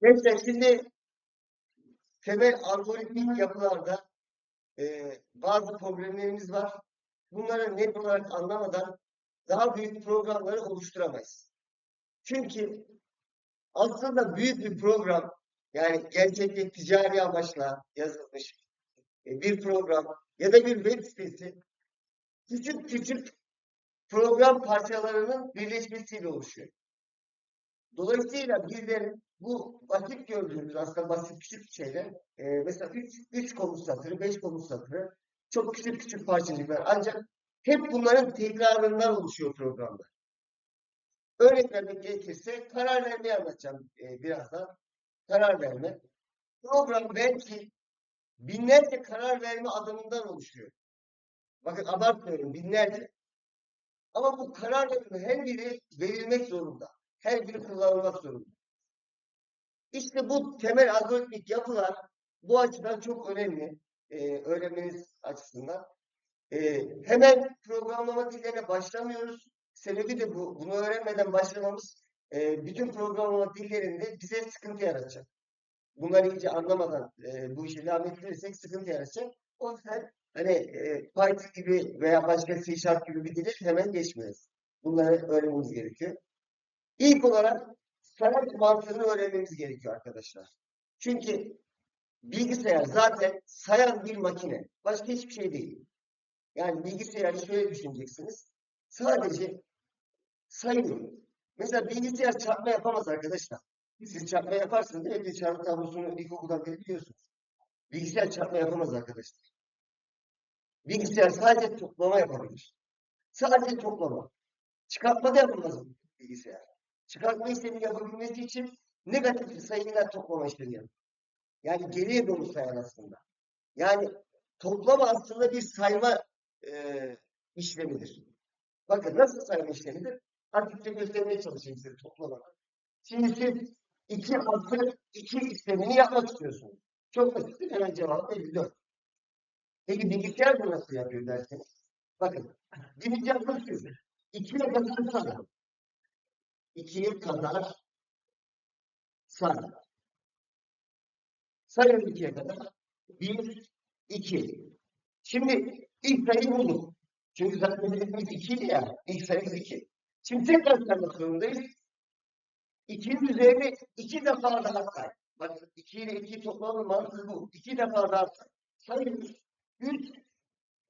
Mesela şimdi temel algoritmik yapılarda e, bazı problemlerimiz var. Bunları net olarak anlamadan daha büyük programları oluşturamayız. Çünkü aslında büyük bir program yani gerçekte ticari amaçla yazılmış e, bir program ya da bir web sitesi küçük küçük program parçalarının birleşmesiyle oluşuyor. Dolayısıyla bizlerin bu basit gördüğümüz aslında basit küçük şeyler e, mesela 3 3 komut satırı, 5 komut satırı çok küçük küçük parçacıklar ancak hep bunların tekrarından oluşuyor programlar. Örnek vermek gerekirse karar vermeyi anlatacağım e, birazdan. Karar verme. Program belki binlerce karar verme adımından oluşuyor. Bakın abartmıyorum binlerce. Ama bu kararların her biri verilmek zorunda. Her biri kullanılmak zorunda. İşte bu temel algoritmik yapılar bu açıdan çok önemli. E, öğrenmeniz açısından. E, hemen programlama dillerine başlamıyoruz. Sebebi de bu. Bunu öğrenmeden başlamamız e, bütün programlama dillerinde bize sıkıntı yaratacak. Bunları iyice anlamadan e, bu işi devam ettirirsek sıkıntı yaratacak. O yüzden hani e, Python gibi veya başka C Sharp gibi bir dili hemen geçmiyoruz. Bunları öğrenmemiz gerekiyor. İlk olarak sanat mantığını öğrenmemiz gerekiyor arkadaşlar. Çünkü bilgisayar zaten sayan bir makine. Başka hiçbir şey değil. Yani bilgisayarı şöyle düşüneceksiniz. Sadece sayıyor. Mesela bilgisayar çarpma yapamaz arkadaşlar. Siz çarpma yaparsınız değil mi? Bir çarpma tablosunu ilkokuldan beri biliyorsunuz. Bilgisayar çarpma yapamaz arkadaşlar. Bilgisayar sadece toplama yapabilir. Sadece toplama. Çıkartma da yapamaz bilgisayar. Çıkartma işlemi yapabilmesi için negatif sayıyla yapar. Yani geriye doğru sayar aslında. Yani toplama aslında bir sayma e, işlemidir. Bakın nasıl sayma işlemidir? Hafifçe göstermeye çalışayım size toplama. Şimdi siz 2 artı 2 işlemini yapmak istiyorsunuz. Çok basit. Hemen cevap 54. Peki bilgisayar da nasıl yapıyor derseniz? Bakın. Birinci yapmak şu. 2'ye kadar sayar. 2'ye kadar sayar. Sayın 2'ye kadar. 1, 2. Şimdi ilk sayıyı bulduk. Çünkü zaten hedefimiz 2 ya. İlk sayımız 2. Şimdi tekrar saymak zorundayız. 2'nin üzerine 2 defa daha say. Bak 2 ile 2 toplamı mantığı bu. 2 defa daha say. Sayıyoruz. 3.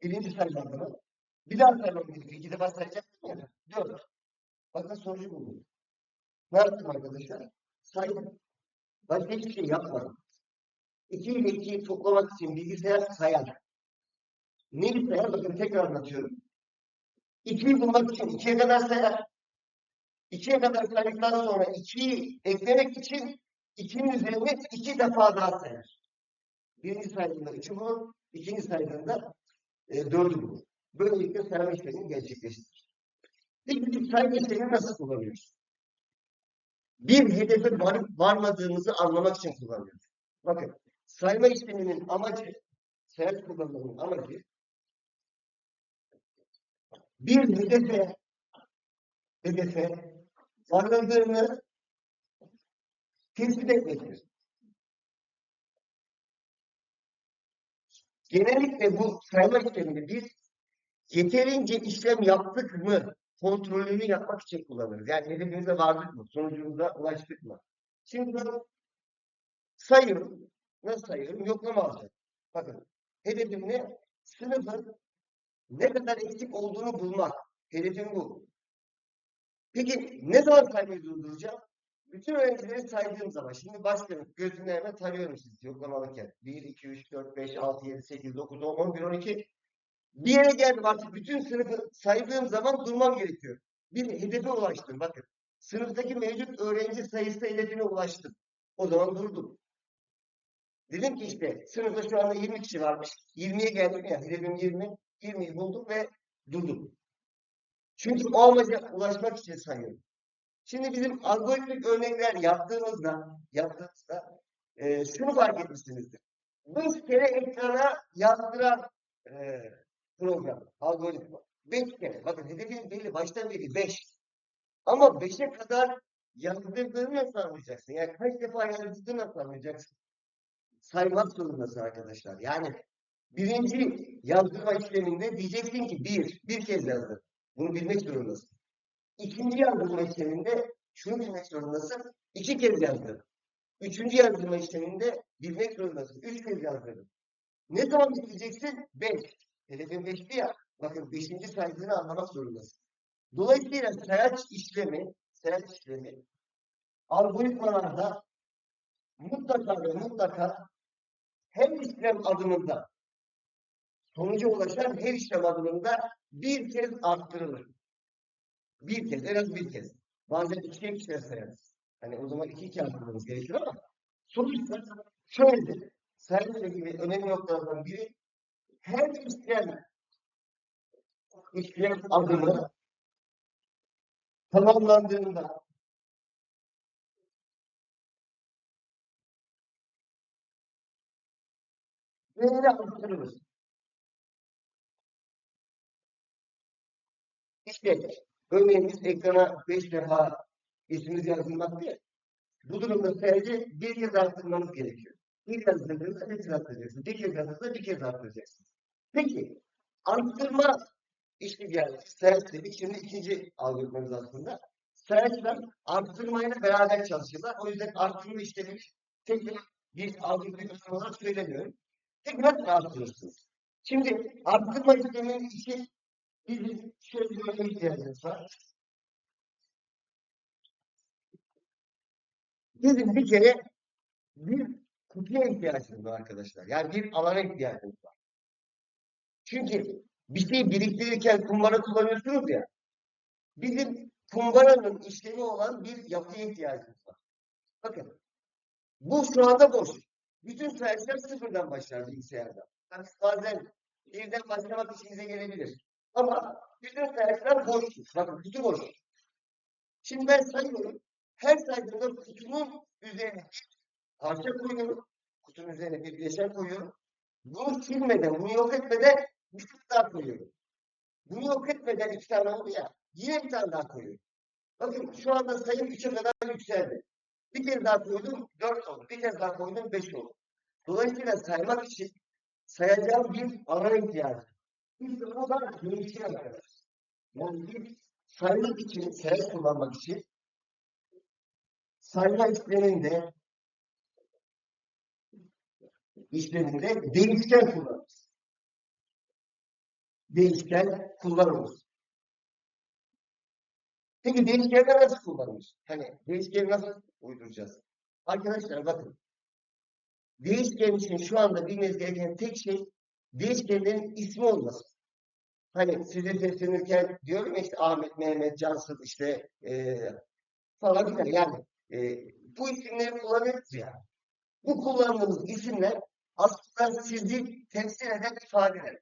Birinci sayılarda mı? Bir daha saymam gerekiyor. 2 defa sayacaksın ya. 4. Bakın sonucu buldum. Ne yaptım arkadaşlar? Saydım. Başka hiçbir şey yapmadım. 2 ile 2'yi toplamak için bilgisayar sayar. Neyi sayar? Bakın tekrar anlatıyorum. 2'yi bulmak için 2'ye kadar sayar. 2'ye kadar saydıktan sonra 2'yi eklemek için 2'nin üzerine 2 defa daha sayar. Birinci saydığında 3'ü bulur, ikinci saydığında e, 4'ü bulur. Böylelikle sayma işlemini gerçekleştirir. Peki bu sayma işlemini nasıl kullanıyoruz? Bir hedefe varıp varmadığımızı anlamak için kullanıyoruz. Bakın sayma işleminin amacı, sayı kullanmanın amacı bir hedefe hedefe varıldığını tespit etmektir. Genellikle bu sayma işlemini biz yeterince işlem yaptık mı kontrolünü yapmak için kullanırız. Yani hedefimize vardık mı? Sonucumuza ulaştık mı? Şimdi ben sayıyorum. Nasıl sayıyorum? Yoklama alacağım. Bakın hedefim ne? Sınıfın ne kadar eksik olduğunu bulmak. Hedefim bu. Peki ne zaman saymayı durduracağım? Bütün öğrencileri saydığım zaman. Şimdi başlıyorum. Gözümle hemen tarıyorum sizi yoklamalıken. 1, 2, 3, 4, 5, 6, 7, 8, 9, 10, 11, 12. Bir yere geldim artık bütün sınıfı saydığım zaman durmam gerekiyor. Bir hedefe ulaştım. Bakın. Sınıftaki mevcut öğrenci sayısı hedefine ulaştım. O zaman durdum. Dedim ki işte sınıfta şu anda 20 kişi varmış. 20'ye geldim ya. Hedefim 20. 20'yi buldum ve durdum. Çünkü o amaca ulaşmak için sayıyorum. Şimdi bizim algoritmik örnekler yaptığımızda, yaptığımızda e, şunu fark etmişsinizdir. Beş kere ekrana yazdıran e, program, algoritma. Beş kere. Bakın hedefin belli, baştan belli beş. Ama beşe kadar yazdırdığını nasıl anlayacaksın? Yani kaç defa yazdırdığını nasıl anlayacaksın? Saymak zorundasın arkadaşlar. Yani birinci yazdırma işleminde diyeceksin ki bir, bir kez yazdır. Bunu bilmek zorundasın. İkinci yazdırma işleminde şunu bilmek zorundasın. iki kez yazdır. Üçüncü yazdırma işleminde bilmek zorundasın. Üç kez yazdırdın. Ne zaman bitireceksin? Beş. Hedefin beşti ya. Bakın beşinci sayısını anlamak zorundasın. Dolayısıyla sayaç işlemi, sayaç işlemi algoritmalarda mutlaka ve mutlaka her işlem adımında sonuca ulaşan her işlem adımında bir kez arttırılır. Bir kez, en az bir kez. Bazen ikiye kişiler sayarız. Hani o zaman iki iki arttırmamız gerekir ama sonuçta şöyledir. Sayıyla ilgili önemli noktalardan biri her işlem işlem adımı tamamlandığında değeri arttırılır. İşte örneğin biz ekrana 5 defa ismimiz yazılmak diye. Bu durumda sadece bir kez arttırmanız gerekiyor. Bir yazdırdığınızda bir kez arttıracaksınız. Bir kez yazdırdığınızda bir kez arttıracaksınız. Peki arttırma işte yani sayaç dedik. Şimdi ikinci algoritmamız aslında. Sayaçla arttırmayla beraber çalışırlar. O yüzden arttırma işlemini tek bir, bir algoritma olarak söylemiyorum. Tekrar arttırırsınız. Şimdi arttırma işleminin için bizim şöyle bir örneğe ihtiyacımız var. Bizim bir kere bir kutuya ihtiyacımız var arkadaşlar. Yani bir alana ihtiyacımız var. Çünkü bir şey biriktirirken kumbara kullanıyorsunuz ya. Bizim kumbaranın işlemi olan bir yapıya ihtiyacımız var. Bakın. Bu şu anda boş. Bütün sayılar sıfırdan başlar bilgisayarda. Yani bazen birden başlamak işinize gelebilir. Ama bütün sayılar boştur. Bakın kutu boş. Şimdi ben sayıyorum. Her saydığımda kutunun üzerine bir parça koyuyorum. Kutunun üzerine bir bileşen koyuyorum. Bunu silmeden, bunu yok etmeden bir tane daha koyuyorum. Bunu yok etmeden iki tane oldu ya. Yine bir tane daha koyuyorum. Bakın şu anda sayım 3'e kadar yükseldi. Bir kez daha koydum 4 oldu. Bir kez daha koydum 5 oldu. Dolayısıyla saymak için sayacağım bir alan ihtiyacı. Biz de o da arkadaşlar. Yani bir saymak için, sayı kullanmak için sayma işleminde işleminde değişken kullanırız. Değişken kullanırız. Peki değişkenler nasıl kullanılır? Hani değişkeni nasıl uyduracağız? Arkadaşlar bakın. Değişken için şu anda bilmeniz gereken tek şey değişkenlerin ismi olması. Hani size seslenirken diyorum ya işte Ahmet, Mehmet, Cansın işte e, falan filan yani e, bu isimleri kullanıyoruz ya. Bu kullandığımız isimler aslında sizi temsil eden ifadeler.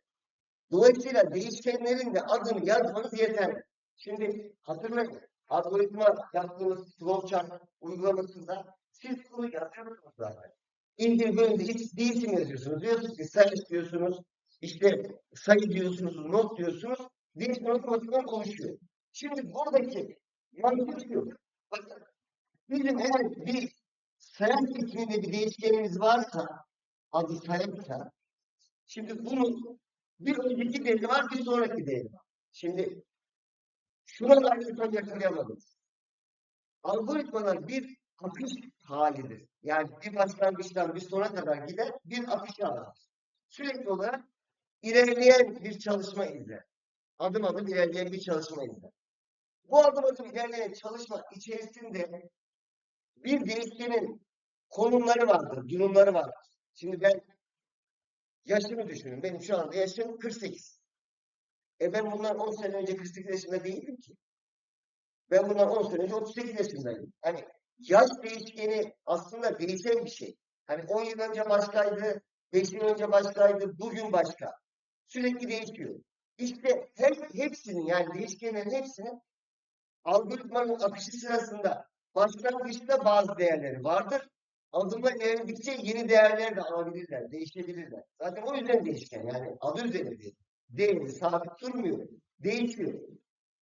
Dolayısıyla değişkenlerin de adını yazmanız yeterli. Şimdi hatırlayın, algoritma yaptığınız flowchart uygulamasında siz bunu yazıyorsunuz zaten. İndir bölümde hiç değilsin yazıyorsunuz. Diyorsunuz ki sayı istiyorsunuz, işte sayı diyorsunuz, not diyorsunuz. Değişken otomatikman oluşuyor. Şimdi buradaki mantık şu. Bakın, bizim eğer bir sayı isminde bir değişkenimiz varsa, adı sayıysa, şimdi bunun bir önceki değeri var, bir sonraki değeri var. Şimdi şuralarda tam yakalayamadım. Algoritmalar bir akış halidir. Yani bir başlangıçtan bir sona kadar gider, bir akış alır. Sürekli olarak ilerleyen bir çalışma izler. Adım adım ilerleyen bir çalışma izler. Bu adım adım ilerleyen çalışma içerisinde bir değişkenin konumları vardır, durumları vardır. Şimdi ben yaşımı düşünün. Benim şu anda yaşım 48. E ben bundan 10 sene önce 48 yaşında değildim ki. Ben bundan 10 sene önce 38 yaşındaydım. Hani yaş değişkeni aslında değişen bir şey. Hani 10 yıl önce başkaydı, 5 yıl önce başkaydı, bugün başka. Sürekli değişiyor. İşte hep, hepsinin yani değişkenlerin hepsinin algoritmanın akışı sırasında başlangıçta bazı değerleri vardır. Adımla ilerledikçe yeni değerler de alabilirler, değişebilirler. Zaten o yüzden değişken yani adı üzerinde. Değeri sabit durmuyor, değişiyor.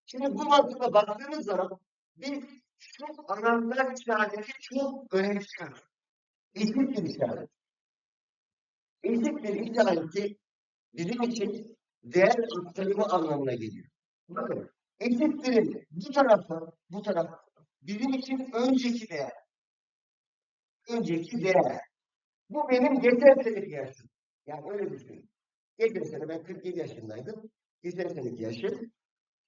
Şimdi bu mantıkla baktığınız zaman bir Şu anahtar işareti çok önemsiyorum. Eşittir işareti. Eşittir işareti bizim için değer aktarımı anlamına geliyor. Bakın eşittirin bu tarafta, bu tarafta bizim için önceki değer. Önceki değer. Bu benim geçen seneki yaşım. Yani öyle düşünün. Geçen sene ben 47 yaşındaydım. Geçen seneki yaşım.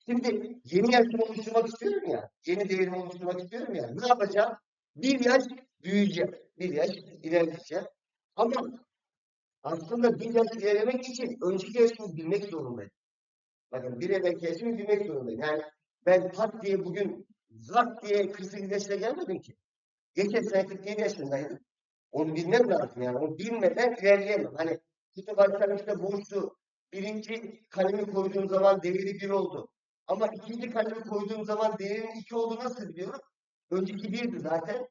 Şimdi yeni yaşımı oluşturmak istiyorum ya. Yeni değerimi oluşturmak istiyorum ya. Ne yapacağım? Bir yaş büyüyeceğim. Bir yaş ilerleyeceğim. Ama aslında bir yaş ilerlemek için önceki yaşımı bilmek zorundayım. Bakın bir evvelki yaşımı bilmek zorundayım. Yani ben pat diye bugün zart diye 48 yaşına gelmedim ki. Geçen sene 47 yaşındaydım. Onu bilmem lazım yani. Onu bilmeden ilerleyemem. Hani işte başlangıçta. Birinci kalemi koyduğum zaman değeri bir oldu. Ama ikinci kalemi koyduğum zaman değerinin iki olduğunu nasıl biliyorum? Önceki birdi zaten.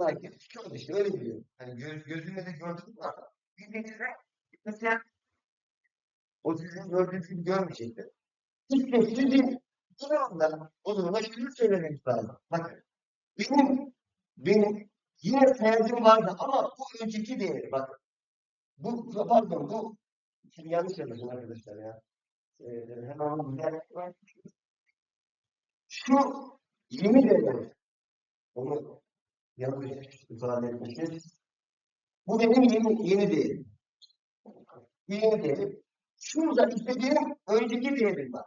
Belki iki oldu işte öyle biliyorum. Hani göz, gözümle de gördüm ama bildiğinizde mesela o sizin gördüğünüz gibi görmeyecektir. İşte sizin bu durumda o duruma şunu söylemeniz lazım. Bakın benim benim yine sayacım vardı ama bu önceki değeri bakın. Bu pardon bu şimdi yanlış yapıyorsun arkadaşlar ya. Ee, hemen düzeltmek şu yeni değer onu yanlış ifade etmişiz. Bu benim yeni, yeni değerim. Yeni değerim. Şurada istediğim önceki değerim var.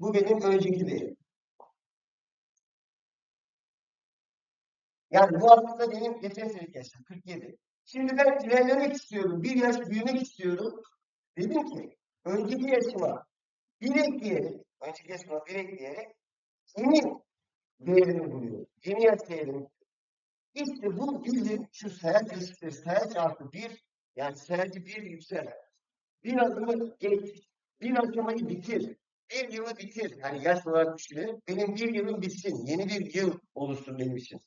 Bu benim önceki değerim. Yani bu aslında benim geçen seneki yaşım 47. Şimdi ben ilerlemek istiyorum. Bir yaş büyümek istiyorum. Dedim ki önceki yaşıma bir ekleyelim. Önceki yaşıma bir ekleyelim. Yeni değerini buluyor. Yeni yaş değerini. İşte bu bizim şu sayaç eşittir. Sayaç artı bir yani sayacı bir yüksel. Bir adımı geç. Bir aşamayı bitir. Bir yılı bitir. Yani yaş olarak düşünelim. Benim bir yılım bitsin. Yeni bir yıl oluşsun benim için.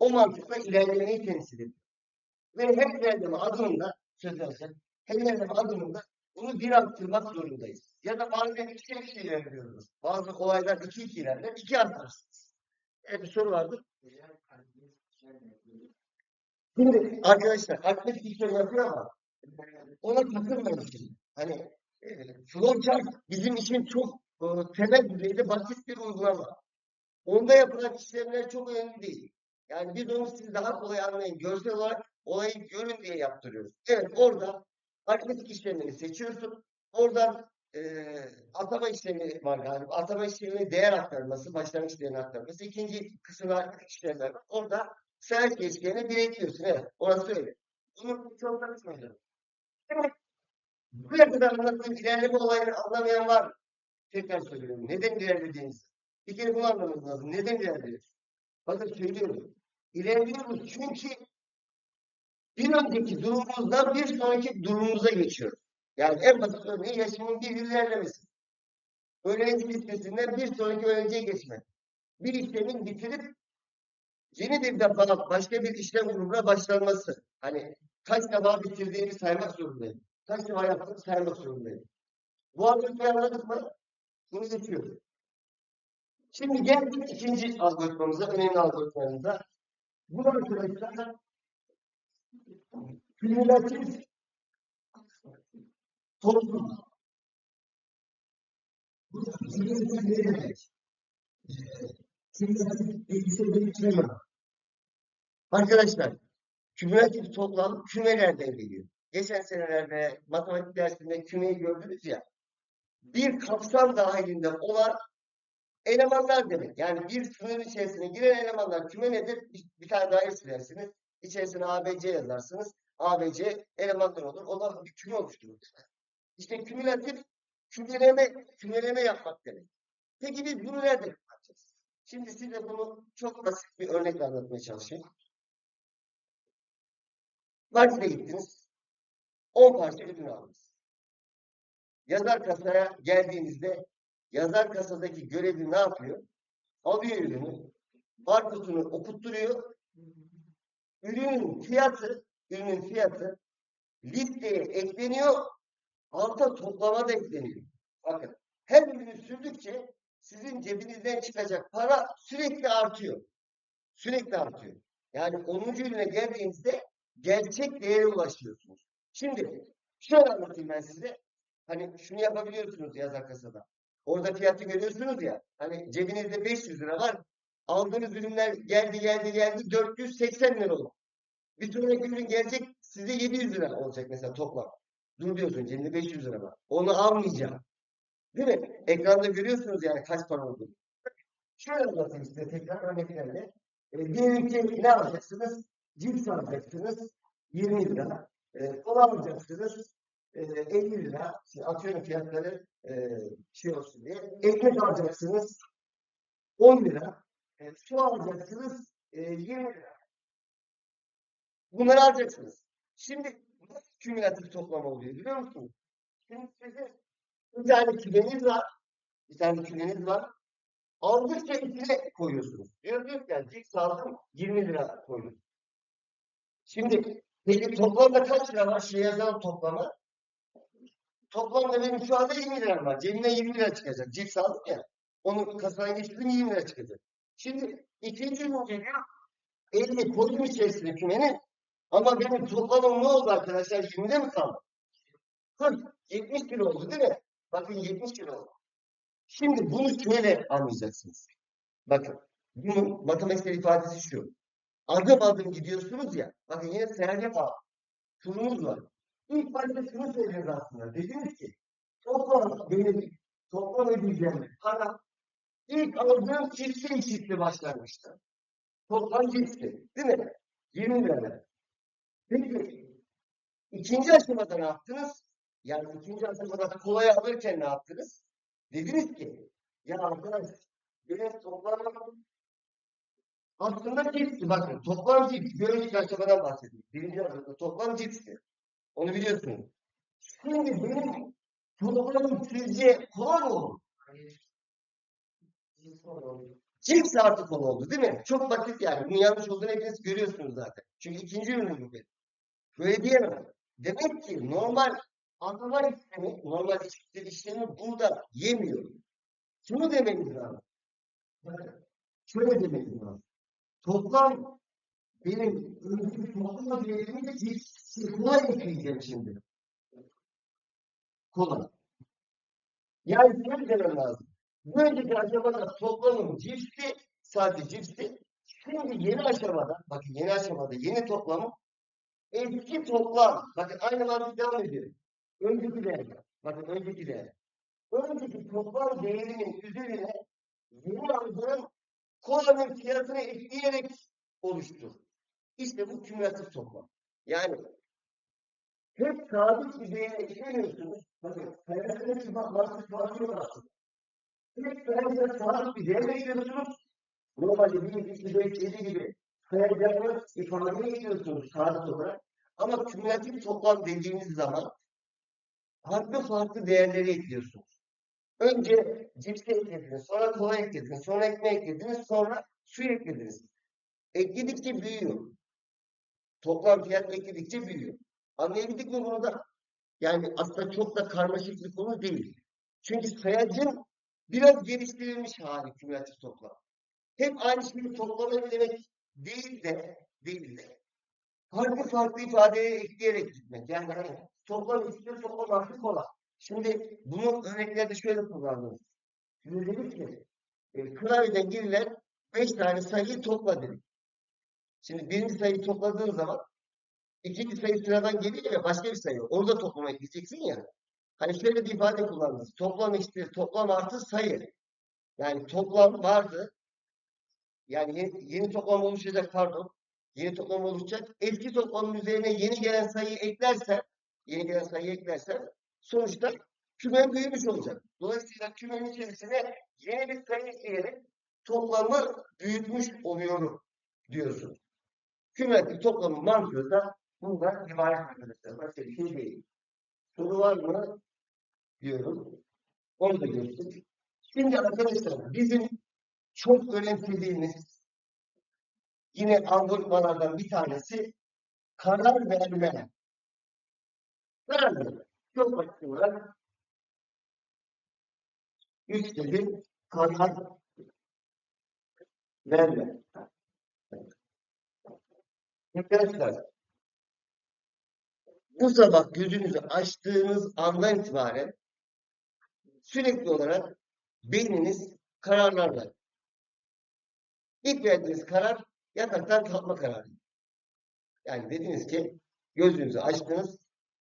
O mantıkla ilerlemeyi temsil ediyor. Ve hep ilerleme adımında sözlerse hep ilerleme adımında bunu bir arttırmak zorundayız. Ya da bazen iki iki ilerliyoruz. Bazı olaylar iki iki ilerler, iki artarsınız. Evet, bir soru vardı. Şimdi arkadaşlar aritmetik işlem yapıyor ama ona takılmayın şimdi. Hani e, flowchart bizim için çok e, temel düzeyde basit bir uygulama. Onda yapılan işlemler çok önemli değil. Yani biz onu siz daha kolay anlayın. Görsel olarak olayı görün diye yaptırıyoruz. Evet orada aritmetik işlemleri seçiyorsun. Oradan e, atama işlemi var galiba. Atama işlemi değer aktarması, başlangıç değerini aktarması. İkinci kısımda aritmetik işlemler var. Orada sayı geçtiğine bir ekliyorsun. Evet, orası öyle. Bunu çok tanışmayacağım. Evet. Buraya kadar anlattığım ilerleme olayını anlamayan var mı? Tekrar söylüyorum. Neden ilerlediğinizi. Bir kere bunu anlamanız lazım. Neden ilerlediniz? Bakın söylüyorum. İlerliyoruz çünkü bir önceki durumumuzdan bir sonraki durumumuza geçiyoruz. Yani en basit örneği yaşamın bir ilerlemesi. Öğrenci listesinden bir sonraki öğrenciye geçmek. Bir işlemin bitirip yeni bir defa başka bir işlem grubuna başlanması. Hani kaç defa bitirdiğini saymak zorundayım. Kaç defa yaptığını saymak zorundayım. Bu algoritmayı anladık mı? Bunu geçiyoruz. Şimdi geldik ikinci algoritmamıza, önemli algoritmamıza. Bu arkadaşlar kümülatif toplum. Bu da kümülatif ne demek? Kümülatif bir şey Arkadaşlar, kümülatif toplam kümelerden geliyor. Geçen senelerde matematik dersinde kümeyi gördünüz ya. Bir kapsam dahilinde olan elemanlar demek. Yani bir sınır içerisine giren elemanlar küme nedir? Bir, bir tane daire çizersiniz. İçerisine ABC yazarsınız. ABC elemanlar olur. Onlar bir küme oluşturur. İşte kümülatif kümeleme, kümeleme yapmak demek. Peki biz bunu nerede yapacağız? Şimdi size bunu çok basit bir örnekle anlatmaya çalışayım. Markete gittiniz. 10 parça ürün aldınız. Yazar kasaya geldiğinizde yazar kasadaki görevi ne yapıyor? Alıyor ürünü, barkodunu okutturuyor. Ürünün fiyatı, ürünün fiyatı listeye ekleniyor, alta toplama da ekleniyor. Bakın, her ürünü sürdükçe sizin cebinizden çıkacak para sürekli artıyor. Sürekli artıyor. Yani 10. ürüne geldiğinizde gerçek değere ulaşıyorsunuz. Şimdi şöyle anlatayım ben size. Hani şunu yapabiliyorsunuz yazar kasada. Orada fiyatı görüyorsunuz ya. Hani cebinizde 500 lira var. Aldığınız ürünler geldi geldi geldi 480 lira olur. Bir sonraki ürün gelecek size 700 lira olacak mesela toplam. Dur diyorsun cebinde 500 lira var. Onu almayacağım. Değil mi? Ekranda görüyorsunuz yani kaç para olduğunu. Şöyle anlatayım size tekrar örneklerle. E, diyelim ki ne alacaksınız? Cips alacaksınız 20 lira. E, kola alacaksınız e, 50 lira. Şimdi atıyorum fiyatları e, şey olsun diye. Ekmek alacaksınız 10 lira. E, su alacaksınız e, 20 lira. Bunları alacaksınız. Şimdi nasıl kümülatif toplama oluyor biliyor musunuz? Şimdi sizin bir tane kümeniz var. Bir tane kümeniz var. Aldıkça içine koyuyorsunuz. Diyorsunuz ki yani cips aldım 20 lira koydum. Şimdi peki toplamda kaç lira var? Şey yazalım toplama. Toplamda benim şu anda 20 lira var. Cebimden 20 lira çıkacak. Cips aldım ya. Onu kasadan geçirdim 20 lira çıkacak. Şimdi ikinci ürün geliyor. 50 koydum içerisine kümeni. Ama benim toplamım ne oldu arkadaşlar? 20'de mi kaldı? 40, 70 kilo oldu değil mi? Bakın 70 kilo oldu. Şimdi bunu şöyle anlayacaksınız. Bakın, bunun matematiksel ifadesi şu. Adım adım gidiyorsunuz ya, bakın yine seyahat bağlı. Turunuz var. İlk başta şunu söylediniz aslında. Dediniz ki, toplam benim, toplam ödeyeceğim para, ilk aldığım çiftli çiftli başlanmıştı. Toplam çiftli, değil mi? 20 lira. Peki, ikinci aşamada ne yaptınız? Yani ikinci aşamada kolayı alırken ne yaptınız? Dediniz ki, ya arkadaş, benim toplamım aslında cipsti. Bakın, toplam cips. Bir aşamadan bahsediyorum. Birinci aşamada toplam cipsti. Onu biliyorsunuz. Şimdi benim toplamım sizce kolay mı olur? Cips artı konu oldu değil mi? Çok basit yani. Bunun yanlış olduğunu hepiniz görüyorsunuz zaten. Çünkü ikinci ürünü bu benim. Böyle diyemem. Demek ki normal anlama işlemi, normal işlem işlemi burada yemiyor. Şunu dememiz lazım. Şöyle dememiz lazım. Toplam benim önceki toplam değerimi de cipsi kolay ekleyeceğim şimdi. Kolay. Yani şöyle demem lazım. Önceki aşamada toplamım cipsi, sadece cipsi. Şimdi yeni aşamada, bakın yeni aşamada yeni toplamım eski toplam. Bakın aynı mantık devam ediyor. Önceki değer. Bakın önceki değer. Önceki toplam değerinin üzerine yeni aldığım kolanın fiyatını ekleyerek oluştur. İşte bu kümülatif toplam. Yani hep sabit bir değer eklemiyorsunuz. Bakın sayısının bir mantık var yok aslında. Hep sayısına sabit bir değer ekliyorsunuz. Normalde 1, 2, 5, 7 gibi sayacağınız ifadeyi ekliyorsunuz sabit olarak. Ama kümülatif toplam dediğiniz zaman farklı farklı değerleri ekliyorsunuz. Önce cipsi eklediniz, sonra kola eklediniz, sonra ekmeği eklediniz, sonra su eklediniz. Ekledikçe büyüyor. Toplam fiyat ekledikçe büyüyor. Anlayabildik mi bunu da? Yani aslında çok da karmaşık bir konu değil. Çünkü sayacın biraz geliştirilmiş hali kümülatif toplam. Hep aynı şeyi toplama demek değil de, değil de farklı farklı ifadeleri ekleyerek gitmek. Yani hani toplam üstü toplam artı kola. Şimdi bunu örneklerde şöyle kullandım. Şimdi dedik ki e, klavyeden girilen 5 tane sayıyı topla dedik. Şimdi birinci sayıyı topladığın zaman ikinci sayı sıradan geliyor ya başka bir sayı. Orada toplama ekleyeceksin ya. Hani şöyle bir ifade kullandınız. Toplam eşittir toplam artı sayı. Yani toplam vardı. Yani yeni, yeni toplam oluşacak pardon. Yeni toplam oluşacak. Eski toplamın üzerine yeni gelen sayıyı eklersen yeni gelen sayıyı eklersen sonuçta kümen büyümüş olacak. Dolayısıyla kümenin içerisine yeni bir sayı ekleyerek toplamı büyütmüş oluyorum diyorsun. Kümenin toplamı mantığı da bundan ibaret arkadaşlar. Başka bir şey değil. Soru var mı? Diyorum. Onu da geçtik. Şimdi arkadaşlar bizim çok önemsediğimiz yine algoritmalardan bir tanesi karar verme. Karar. Çok basit olarak üç dedi karar verme. Arkadaşlar bu sabah gözünüzü açtığınız andan itibaren sürekli olarak beyniniz kararlarla. İlk verdiğiniz karar yataktan kalkma kararı. Yani dediniz ki gözünüzü açtınız,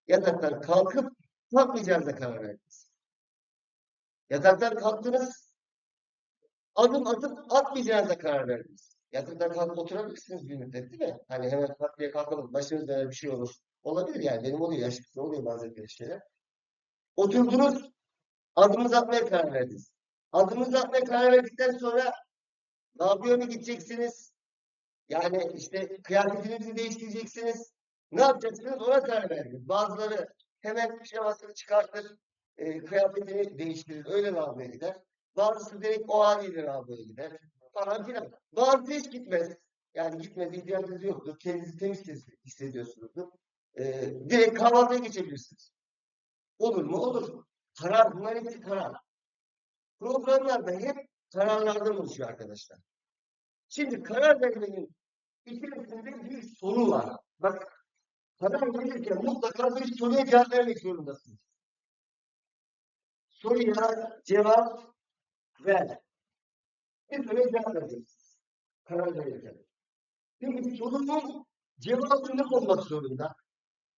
yataktan kalkıp kalkmayacağınıza karar verdiniz. Yataktan kalktınız, adım atıp atmayacağınıza karar verdiniz. Yataktan kalkıp oturabilirsiniz bir müddet değil mi? Hani hemen kalk diye kalkalım, başınız bir şey olur. Olabilir yani, benim oluyor, yaşlıkta oluyor bazen böyle şeyler. Oturdunuz, adımınızı atmaya karar verdiniz. Adımınızı atmaya karar verdikten sonra ne yapıyor mu gideceksiniz? Yani işte kıyafetinizi değiştireceksiniz. Ne yapacaksınız? Ona karar verdiniz. Bazıları hemen pijamasını çıkartır, e, kıyafetini değiştirir, öyle lavaboya gider. Bazısı direkt o haliyle lavaboya gider falan filan. Bazısı hiç gitmez. Yani gitmez ihtiyacınız yoktur. Kendinizi temiz his- hissediyorsunuzdur. E, direkt kahvaltıya geçebilirsiniz. Olur mu? Olur. Karar, bunların hepsi karar. Programlarda hep kararlardan oluşuyor arkadaşlar. Şimdi karar vermenin içerisinde bir soru var. Bak karar verirken mutlaka bir soruya cevap vermek zorundasınız. Soruya cevap ver. Bir soruya cevap vereceksiniz. Karar verirken. Peki sorunun cevabı ne olmak zorunda?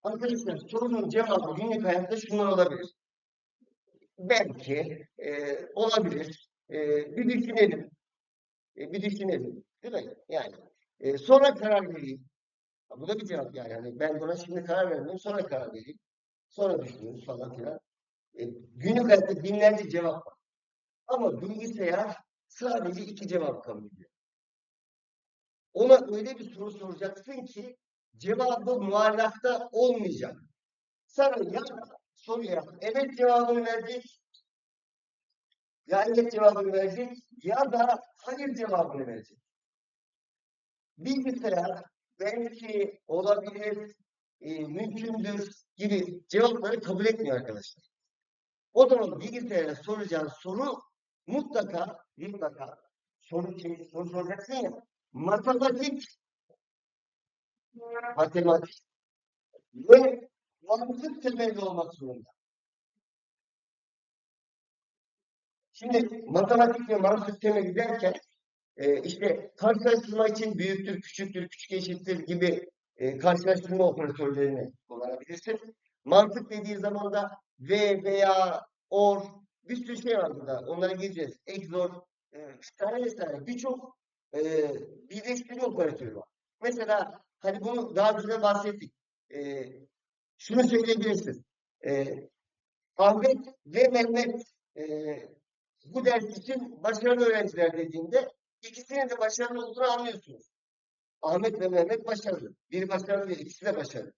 Arkadaşlar sorunun cevabı günlük hayatta şunlar olabilir. Belki e, olabilir. E, bir düşünelim. E, bir düşünelim. Değil mi? Yani e, sonra karar vereyim. Bu da bir cevap yani. Hani ben buna şimdi karar vermeyeyim, sonra karar vereyim. Sonra düşünürüz falan filan. E, günlük hayatta binlerce cevap var. Ama bilgisayar sadece iki cevap kabul ediyor. Ona öyle bir soru soracaksın ki cevabı muallakta olmayacak. Sana ya soruya evet cevabını verecek ya evet cevabını verecek ya da hayır cevabını verecek. Bilgisayar belki olabilir, e, mümkündür gibi cevapları kabul etmiyor arkadaşlar. O zaman bilgisayara soracağın soru mutlaka mutlaka soru için soru soracaksın ya matematik matematik ve mantık temelli olmak zorunda. Şimdi matematik ve mantık temeli derken e, işte karşılaştırma için büyüktür, küçüktür, küçük eşittir gibi e, karşılaştırma operatörlerini kullanabilirsin. Mantık dediği zaman da ve veya or bir sürü şey var burada. Onlara gireceğiz. XOR e, vesaire vesaire. Birçok e, birleştirme operatörü var. Mesela hani bunu daha önce bahsettik. E, şunu söyleyebilirsin. E, Ahmet ve Mehmet e, bu ders için başarılı öğrenciler dediğinde ikisinin de başarılı olduğunu anlıyorsunuz. Ahmet ve Mehmet başarılı. Biri başarılı değil, ikisi de başarılı.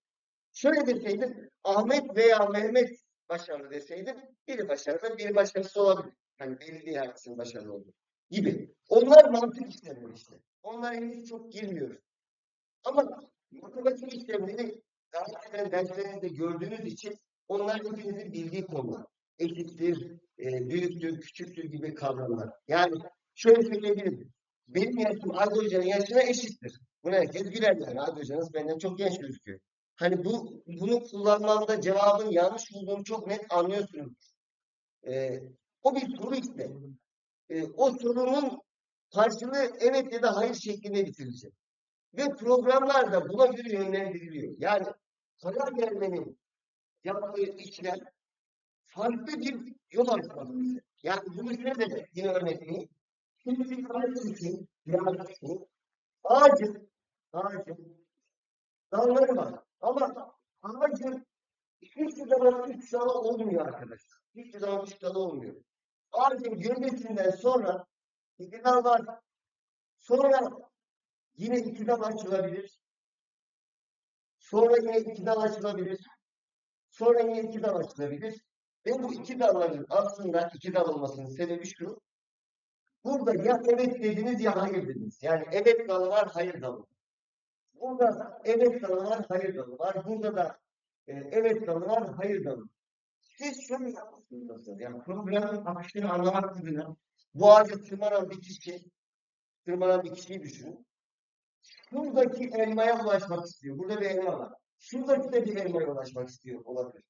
Şöyle deseydim, Ahmet veya Mehmet başarılı deseydim, biri başarılı, biri başarısız olabilir. Hani belli değil hangisinin başarılı olduğu gibi. Onlar mantık işlemleri işte. Onlara henüz çok girmiyoruz. Ama matematik işlemleri daha önceden derslerinizde gördüğünüz için onlar hepinizin bildiği konular. Eşittir, e, büyüktür, küçüktür gibi kavramlar. Yani şöyle söyleyebilirim. Benim yaşım Adi Hoca'nın yaşına eşittir. Buna herkes güler yani. Adi Hoca'nız benden çok genç gözüküyor. Hani bu bunu kullanmamda cevabın yanlış olduğunu çok net anlıyorsunuz. E, o bir soru işte. E, o sorunun karşılığı evet ya da hayır şeklinde bitirilecek. Ve programlar da buna göre yönlendiriliyor. Yani karar vermenin yaptığı işlem farklı bir yol açmalı bize. Yani bunu şöyle yine örnek vereyim. Şimdi bir ağacın için, bir ağacın ağacın, dalları var. Ama ağacın hiçbir zaman üç dalı olmuyor arkadaşlar. Hiçbir zaman üç dalı olmuyor. Ağacın gövdesinden sonra iki dal var. Sonra yine iki dal açılabilir. Sonra yine iki dal açılabilir. Sonra yine iki dal açılabilir. Ve bu iki dalların aslında iki dal olmasının sebebi şu. Burada ya evet dediniz ya hayır dediniz. Yani evet dalı var, hayır dalı var. Burada evet dalı var, hayır dalı var. Burada da e, evet dalı var, hayır dalı var. Siz şöyle yapmışsınız. Yani programın akışını anlamak adına bu ağaca tırmanan bir kişi, tırmanan bir kişiyi düşünün. Şuradaki elmaya ulaşmak istiyor. Burada bir elma var. Şuradaki de bir elmaya ulaşmak istiyor olabilir.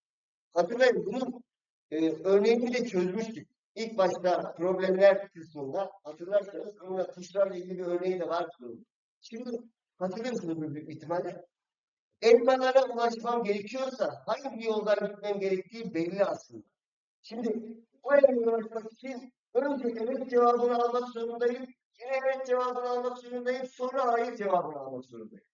Hatırlayın bunun e, örneğini de çözmüştük. İlk başta problemler kısmında hatırlarsanız bununla tuşlarla ilgili bir örneği de var. Şimdi hatırlıyorsunuz büyük ihtimalle. Elmalara ulaşmam gerekiyorsa hangi yoldan gitmem gerektiği belli aslında. Şimdi o elmaya ulaşmak için önce evet cevabını almak zorundayım. Yine evet cevabını almak zorundayım. Sonra hayır cevabını almak zorundayım.